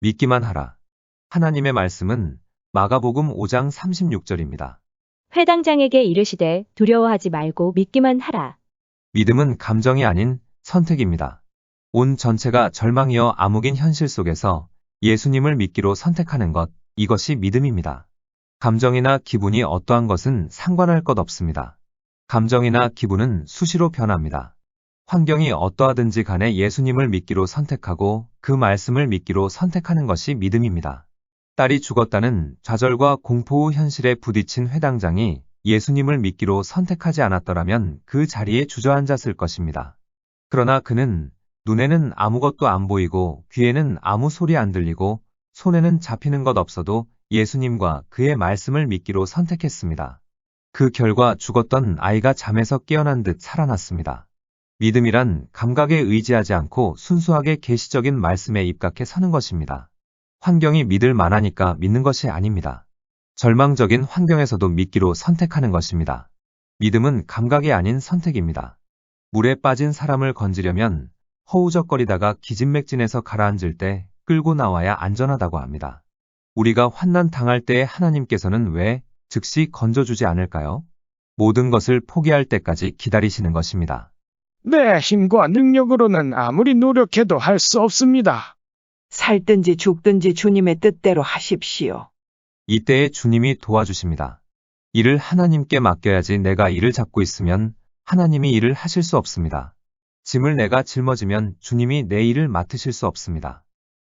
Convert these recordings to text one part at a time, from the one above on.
믿기만 하라. 하나님의 말씀은 마가복음 5장 36절입니다. 회당장에게 이르시되 두려워하지 말고 믿기만 하라. 믿음은 감정이 아닌 선택입니다. 온 전체가 절망이어 암흑인 현실 속에서 예수님을 믿기로 선택하는 것, 이것이 믿음입니다. 감정이나 기분이 어떠한 것은 상관할 것 없습니다. 감정이나 기분은 수시로 변합니다. 환경이 어떠하든지 간에 예수님을 믿기로 선택하고 그 말씀을 믿기로 선택하는 것이 믿음입니다. 딸이 죽었다는 좌절과 공포 후 현실에 부딪힌 회당장이 예수님을 믿기로 선택하지 않았더라면 그 자리에 주저앉았을 것입니다. 그러나 그는 눈에는 아무것도 안 보이고 귀에는 아무 소리 안 들리고 손에는 잡히는 것 없어도 예수님과 그의 말씀을 믿기로 선택했습니다. 그 결과 죽었던 아이가 잠에서 깨어난 듯 살아났습니다. 믿음이란 감각에 의지하지 않고 순수하게 계시적인 말씀에 입각해 서는 것입니다. 환경이 믿을 만하니까 믿는 것이 아닙니다. 절망적인 환경에서도 믿기로 선택하는 것입니다. 믿음은 감각이 아닌 선택입니다. 물에 빠진 사람을 건지려면 허우적거리다가 기진맥진해서 가라앉을 때 끌고 나와야 안전하다고 합니다. 우리가 환난 당할 때에 하나님께서는 왜 즉시 건져주지 않을까요? 모든 것을 포기할 때까지 기다리시는 것입니다. 내 힘과 능력으로는 아무리 노력해도 할 수 없습니다. 살든지 죽든지 주님의 뜻대로 하십시오. 이때에 주님이 도와주십니다. 일을 하나님께 맡겨야지 내가 일을 잡고 있으면 하나님이 일을 하실 수 없습니다. 짐을 내가 짊어지면 주님이 내 일을 맡으실 수 없습니다.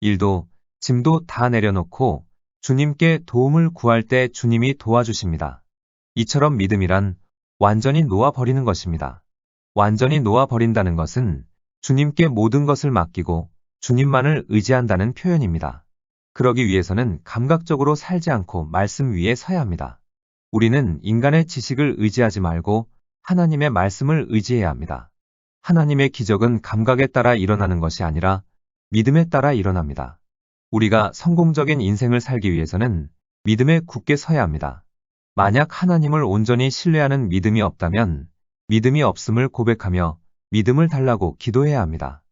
일도 짐도 다 내려놓고 주님께 도움을 구할 때 주님이 도와주십니다. 이처럼 믿음이란 완전히 놓아버리는 것입니다. 완전히 놓아버린다는 것은 주님께 모든 것을 맡기고 주님만을 의지한다는 표현입니다. 그러기 위해서는 감각적으로 살지 않고 말씀 위에 서야 합니다. 우리는 인간의 지식을 의지하지 말고 하나님의 말씀을 의지해야 합니다. 하나님의 기적은 감각에 따라 일어나는 것이 아니라 믿음에 따라 일어납니다. 우리가 성공적인 인생을 살기 위해서는 믿음에 굳게 서야 합니다. 만약 하나님을 온전히 신뢰하는 믿음이 없다면 믿음이 없음을 고백하며 믿음을 달라고 기도해야 합니다.